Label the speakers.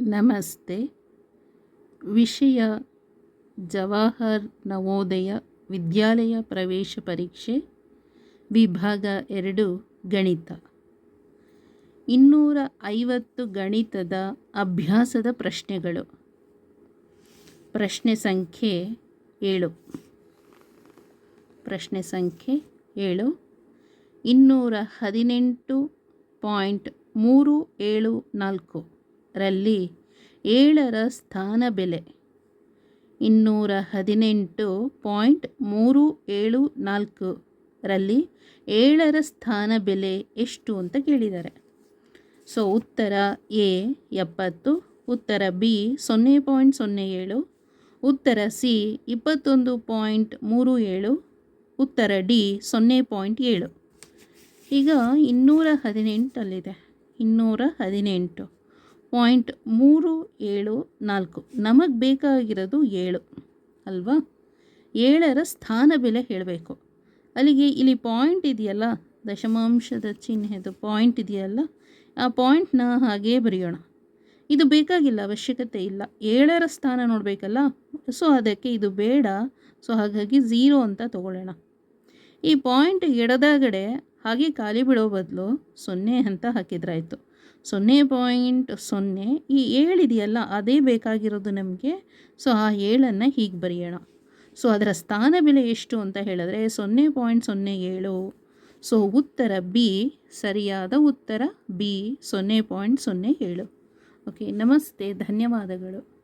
Speaker 1: ನಮಸ್ತೆ. ವಿಷಯ ಜವಾಹರ್ ನವೋದಯ ವಿದ್ಯಾಲಯ ಪ್ರವೇಶ ಪರೀಕ್ಷೆ, ವಿಭಾಗ ಎರಡು, ಗಣಿತ. ಇನ್ನೂರ ಐವತ್ತು ಗಣಿತದ ಅಭ್ಯಾಸದ ಪ್ರಶ್ನೆಗಳು. ಪ್ರಶ್ನೆ ಸಂಖ್ಯೆ ಏಳು. ಪ್ರಶ್ನೆ ಸಂಖ್ಯೆ ಏಳು. ಇನ್ನೂರ ಹದಿನೆಂಟು ಪಾಯಿಂಟ್ ಮೂರು ಏಳು ನಾಲ್ಕು. ರಲ್ಲಿ ಏಳರ ಸ್ಥಾನ ಬೆಲೆ ಇನ್ನೂರ ಹದಿನೆಂಟು ಪಾಯಿಂಟ್ ಮೂರು ಏಳು ನಾಲ್ಕು ರಲ್ಲಿ ಏಳರ ಸ್ಥಾನ ಬೆಲೆ ಎಷ್ಟು ಅಂತ ಕೇಳಿದ್ದಾರೆ. ಸೊ, ಉತ್ತರ ಎ ಎಪ್ಪತ್ತು, ಉತ್ತರ ಬಿ ಸೊನ್ನೆ ಪಾಯಿಂಟ್ ಸೊನ್ನೆ ಏಳು, ಉತ್ತರ ಸಿ ಇಪ್ಪತ್ತೊಂದು ಪಾಯಿಂಟ್ ಮೂರು ಏಳು, ಉತ್ತರ ಡಿ ಸೊನ್ನೆ ಪಾಯಿಂಟ್ ಏಳು. ಈಗ ಇನ್ನೂರ ಹದಿನೆಂಟಲ್ಲಿದೆ. ಇನ್ನೂರ ಹದಿನೆಂಟು. ಪಾಯಿಂಟ್ ಮೂರು ಏಳು ನಾಲ್ಕು. ನಮಗೆ ಬೇಕಾಗಿರೋದು ಏಳು. ಅಲ್ವಾ? ಏಳರ ಸ್ಥಾನ ಬೆಲೆ ಹೇಳಬೇಕು. ಅಲ್ಲಿಗೆ ಇಲ್ಲಿ ಪಾಯಿಂಟ್ ಇದೆಯಲ್ಲ? ದಶಮಾಂಶದ ಚಿಹ್ನೆದು ಪಾಯಿಂಟ್ ಇದೆಯಲ್ಲ? ಆ ಪಾಯಿಂಟ್ನ ಹಾಗೇ ಬರೆಯೋಣ. ಇದು ಬೇಕಾಗಿಲ್ಲ, ಅವಶ್ಯಕತೆ ಇಲ್ಲ. ಏಳರ ಸ್ಥಾನ ನೋಡಬೇಕಲ್ಲ? ಸೊ, ಅದಕ್ಕೆ ಇದು ಬೇಡ. ಸೊ, ಹಾಗಾಗಿ ಝೀರೋ ಅಂತ ತಗೊಳ್ಳೋಣ. ಈ ಪಾಯಿಂಟ್ ಎಡದಾಗಡೆ ಹಾಗೆ ಖಾಲಿ ಬಿಡೋ ಬದಲು ಸೊನ್ನೆ ಅಂತ ಹಾಕಿದ್ರಾಯ್ತು. ಸೊನ್ನೆ ಪಾಯಿಂಟ್ ಸೊನ್ನೆ. ಈ ಏಳಿದೆಯಲ್ಲ, ಅದೇ ಬೇಕಾಗಿರೋದು ನಮಗೆ. ಸೊ, ಆ ಏಳನ್ನು ಹೀಗೆ ಬರೆಯೋಣ. ಸೊ, ಅದರ ಸ್ಥಾನ ಬೆಲೆ ಎಷ್ಟು ಅಂತ ಹೇಳಿದ್ರೆ, ಸೊನ್ನೆ ಪಾಯಿಂಟ್ ಸೊನ್ನೆ ಏಳು. ಸೊ, ಉತ್ತರ ಬಿ ಸರಿಯಾದ ಉತ್ತರ ಬಿ ಸೊನ್ನೆ ಪಾಯಿಂಟ್ ಸೊನ್ನೆ ಏಳು. ಓಕೆ, ನಮಸ್ತೆ, ಧನ್ಯವಾದಗಳು.